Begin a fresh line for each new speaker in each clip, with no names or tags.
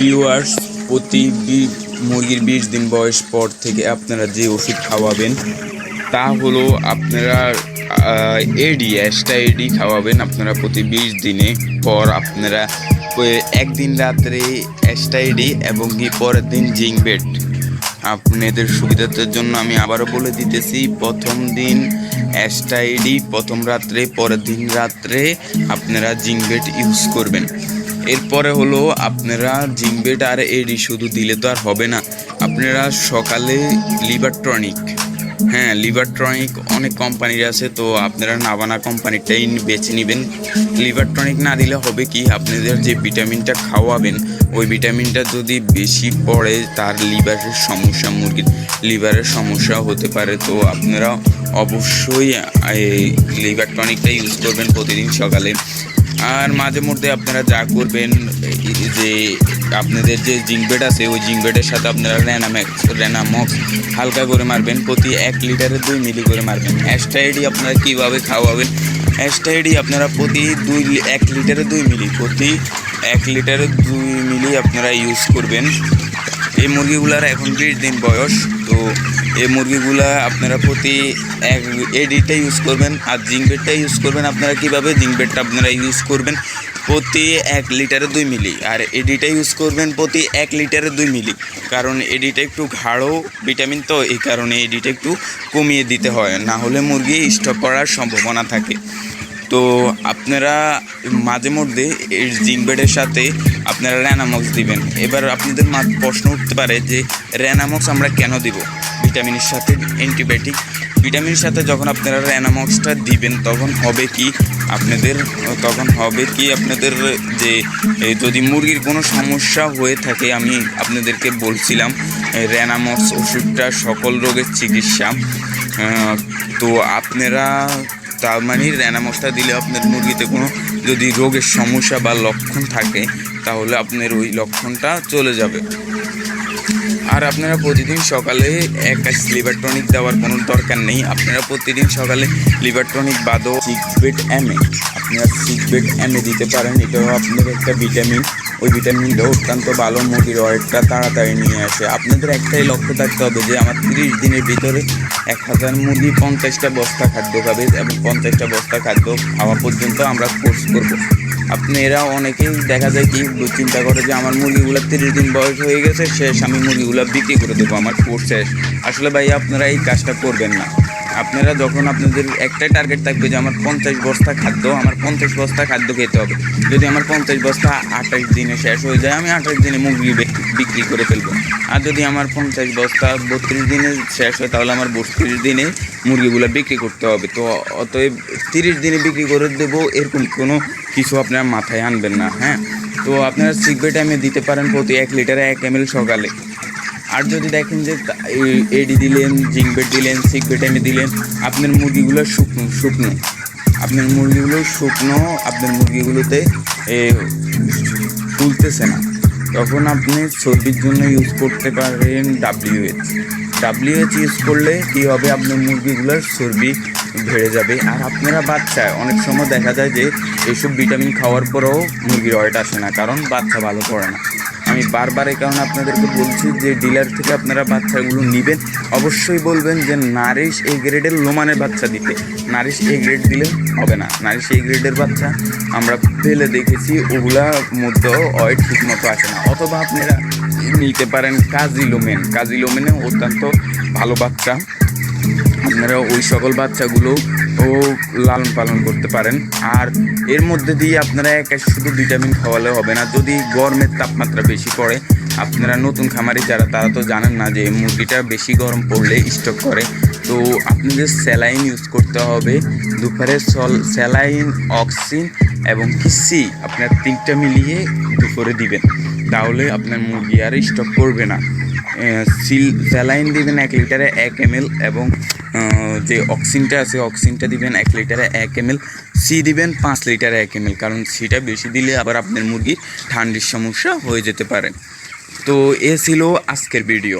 Viewers প্রতি মুরগির বিশ দিন বয়স পর থেকে আপনারা যে ওষুধ খাওয়াবেন, তা হলো আপনারা এডি অ্যাস্টা এডি খাওয়াবেন। আপনারা প্রতি বিশ দিনে পর আপনারা একদিন রাত্রে অ্যাস্টা এডি এবং কি পরের দিন বেড। আপনাদের সুবিধার জন্য আমি আবারও বলে দিতেছি, প্রথম দিন অ্যাস্টাইডি প্রথম রাত্রে, পরের দিন রাত্রে আপনারা জিংবেট ইউজ করবেন। এরপরে হলো আপনারা জিংবেট আর এডি শুধু দিলে তো আর হবে না। আপনারা সকালে লিভার টনিক হ্যাঁ লিভার টনিক অনেক কোম্পানির আছে, তো আপনারা নাভানা কোম্পানিটাই বেছে নেবেন। লিভার টনিক না দিলে হবে কি? আপনাদের যে ভিটামিনটা খাওয়াবেন, ওই ভিটামিনটা যদি বেশি পড়ে, তার লিভারের সমস্যা, মুরগির লিভারের সমস্যা হতে পারে। তো আপনারা অবশ্যই এই লিভার টনিকটা ইউজ করবেন প্রতিদিন সকালে। আর মাঝে মধ্যে আপনারা যা করবেন যে আপনাদের যে জিঙ্কবেড আছে, ওই জিঙ্কবেডের সাথে আপনারা র্যানাম্যাক্স র্যানামক্স হালকা করে মারবেন, প্রতি এক লিটারে দুই মিলি করে মারবেন। অ্যাস্টাইডি আপনারা কীভাবে খাওয়াবেন? অ্যাস্টাইডি আপনারা প্রতি দুই এক লিটারে দুই মিলি প্রতি এক লিটারে দুই মিলি আপনারা ইউজ করবেন। এই মুরগিগুলার এখন বিশ দিন বয়স, তো এই মুরগিগুলা আপনারা প্রতি এক এডিটা ইউজ করবেন আর জিঙ্কবেটটা ইউজ করবেন। আপনারা কীভাবে জিঙ্কবেটটা আপনারা ইউজ করবেন? প্রতি এক লিটারে দুই মিলি। আর এডিটা ইউজ করবেন প্রতি এক লিটারে দুই মিলি। কারণ এডিটা একটু গাঢ় ভিটামিন তো, এই কারণে এডিটা একটু কমিয়ে দিতে হয়। না হলে মুরগি স্টক করার সম্ভাবনা থাকে। তো আপনারা মাঝে মধ্যে এই জিঙ্কবেডের সাথে আপনারা র্যানামক্স দিবেন। এবার আপনাদের প্রশ্ন উঠতে পারে যে র্যানামক্স আমরা কেন দিব? ভিটামিনের সাথে অ্যান্টিবায়োটিক। ভিটামিনের সাথে যখন আপনারা র্যানামক্সটা দিবেন, তখন হবে কি আপনাদের, তখন হবে কি আপনাদের যে যদি মুরগির কোনো সমস্যা হয়ে থাকে, আমি আপনাদেরকে বলছিলাম র্যানামক্স ওষুধটা সকল রোগের চিকিৎসা। তো আপনারা তার মানে র্যানামক্সটা দিলে আপনার মুরগিতে কোনো যদি রোগের সমস্যা বা লক্ষণ থাকে, তাহলে আপনার ওই লক্ষণটা চলে যাবে। আর আপনারা প্রতিদিন সকালে এক লিভার টনিক দেওয়ার কোনো দরকার নেই। আপনারা প্রতিদিন সকালে লিভার টনিক বাদও সিকবেট এমএ আপনারা সিকবেট এমএ দিতে পারেন। এটাও আপনার একটা ভিটামিন। ওই ভিটামিনটা অত্যন্ত ভালো মুরগির ওয়েটটা তাড়াতাড়ি নিয়ে আসে। আপনাদের একটাই লক্ষ্য থাকতে হবে যে, আমার তিরিশ দিনের ভিতরে এক হাজার মুরগি পঞ্চাশটা বস্তা খাদ্য খাবে এবং পঞ্চাশটা বস্তা খাদ্য খাওয়া পর্যন্ত আমরা কোর্স করব। আপনি এরা অনেকেই দেখা যায় কি চিন্তা করে যে, আমার মুরগিগুলো তিরিশ দিন বয়স হয়ে গেছে, শেষ আমি মুরগিগুলো বিক্রি করে দেবো আমার কোর্স শেষ। আসলে ভাই আপনারা এই কাজটা করবেন না। আপনারা যখন আপনাদের একটাই টার্গেট থাকবে যে আমার পঞ্চাশ বস্তা খাদ্য, আমার পঞ্চাশ বস্তা খাদ্য খেতে হবে। যদি আমার পঞ্চাশ বস্তা আঠাশ দিনে শেষ হয়ে যায়, আমি আঠাশ দিনে মুরগি বিক্রি করে ফেলব। আর যদি আমার পঞ্চাশ বস্তা বত্রিশ দিনে শেষ হয়, তাহলে আমার বত্রিশ দিনে মুরগিগুলো বিক্রি করতে হবে। তো অতএব তিরিশ দিনে বিক্রি করে দেবো, এরকম কোনো কিছু আপনারা মাথায় আনবেন না হ্যাঁ? তো আপনারা সিগবে টাইমে দিতে পারেন প্রতি এক লিটারে এক এম সকালে। আর যদি দেখেন যে এডি দিলেন জিঙ্কবেট দিলেন, সিগবেট এমে দিলেন, আপনার মুরগিগুলো শুকনো শুকনো। আপনার মুরগিগুলো শুকনো, আপনার মুরগিগুলোতে তুলতেছে না। তখন আপনি চর্বির জন্য ইউজ করতে পারেন ডাব্লিউএইচ ডাব্লিউএইচ ইউজ করলে কী হবে? আপনার মুরগিগুলোর চর্বি বেড়ে যাবে। আর আপনারা বাচ্চায়, অনেক সময় দেখা যায় যে এইসব ভিটামিন খাওয়ার পরেও মুরগির ওয়েট আসে না, কারণ বাচ্চা ভালো পড়ে না। আমি বারবার এই কারণে আপনাদেরকে বলছি যে ডিলার থেকে আপনারা বাচ্চাগুলো নেবেন, অবশ্যই বলবেন যে নারিশ এই গ্রেডের লোমানের বাচ্চা দিতে। নারিশ এই গ্রেড দিলে হবে না। নারিশ এই গ্রেডের বাচ্চা আমরা ফেলে দেখেছি ওগুলার মধ্যেও ওয়েট ঠিক মতো আসে না। অথবা আপনারা নিতে পারেন কাজি লোমেন। কাজি লোমেনে অত্যন্ত ভালো বাচ্চা। আপনারা ওই সকল বাচ্চাগুলো ও লালন পালন করতে পারেন। আর এর মধ্যে দিয়ে আপনারা একা শুধু ভিটামিন খাওয়ালে হবে না, যদি গরমের তাপমাত্রা বেশি পড়ে, আপনারা নতুন খামারি যারা, তারা তো জানেন না যে মুরগিটা বেশি গরম পড়লে স্টক করে। তো আপনাদের স্যালাইন ইউজ করতে হবে, দুপুরে সল, স্যালাইন, অক্সিন এবং কিসি আপনার তিনটা মিলিয়ে দুপুরে দিবেন। তাহলে আপনার মুরগি আর স্টক করবে না। সিল স্যালাইন দিবেন এক লিটারে এক এম এবং যে অক্সিনটা আছে অক্সিনটা দিবেন এক লিটারে এক এম সি দিবেন পাঁচ লিটারে এক এম কারণ সিটা বেশি দিলে আবার আপনার মুরগির ঠান্ডির সমস্যা হয়ে যেতে পারে। তো এ ছিল আজকের ভিডিও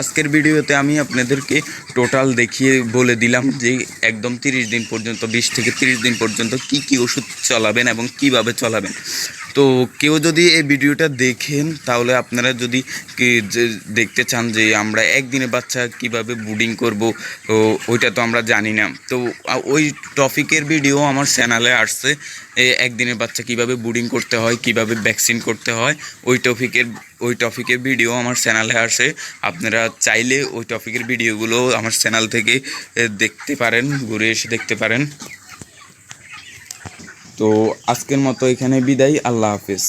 আজকের ভিডিওতে আমি আপনাদেরকে টোটাল দেখিয়ে বলে দিলাম যে একদম তিরিশ দিন পর্যন্ত, বিশ থেকে তিরিশ দিন পর্যন্ত কি কি ওষুধ চলাবেন এবং কীভাবে চলাবেন। তো কেউ যদি এই ভিডিওটা দেখেন, তাহলে আপনারা যদি দেখতে চান যে আমরা একদিনে বাচ্চা কীভাবে বুডিং করব ওইটা তো আমরা জানি না। তো ওই টপিকের ভিডিও আমার চ্যানেলে আসছে একদিনের বাচ্চা কীভাবে বুডিং করতে হয়, কীভাবে ভ্যাকসিন করতে হয়, ওই টপিকের ওই টপিকের ভিডিও আমার চ্যানেলে আসে। আপনারা চাইলে ওই টপিকের ভিডিওগুলো আমার চ্যানেল থেকে দেখতে পারেন, ঘুরে এসে দেখতে পারেন। তো আজকের মতো এখানে বিদায় আল্লাহ হাফেজ।